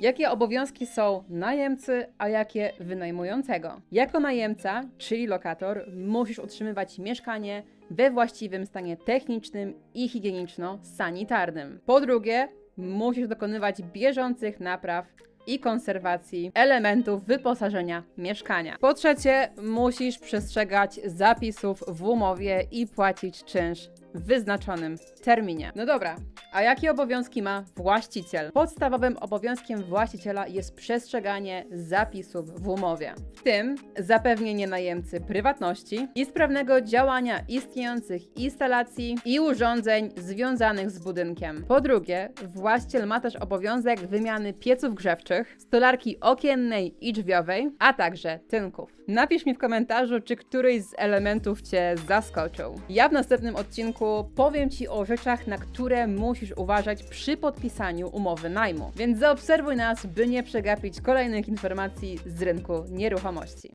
Jakie obowiązki są najemcy, a jakie wynajmującego? Jako najemca, czyli lokator, musisz utrzymywać mieszkanie we właściwym stanie technicznym i higieniczno-sanitarnym. Po drugie, musisz dokonywać bieżących napraw i konserwacji elementów wyposażenia mieszkania. Po trzecie, musisz przestrzegać zapisów w umowie i płacić czynsz w wyznaczonym terminie. No dobra, a jakie obowiązki ma właściciel? Podstawowym obowiązkiem właściciela jest przestrzeganie zapisów w umowie, w tym zapewnienie najemcy prywatności i sprawnego działania istniejących instalacji i urządzeń związanych z budynkiem. Po drugie, właściciel ma też obowiązek wymiany pieców grzewczych, stolarki okiennej i drzwiowej, a także tynków. Napisz mi w komentarzu, czy któryś z elementów Cię zaskoczył. Ja w następnym odcinku powiem Ci o rzeczach, na które musisz uważać przy podpisaniu umowy najmu. Więc zaobserwuj nas, by nie przegapić kolejnych informacji z rynku nieruchomości.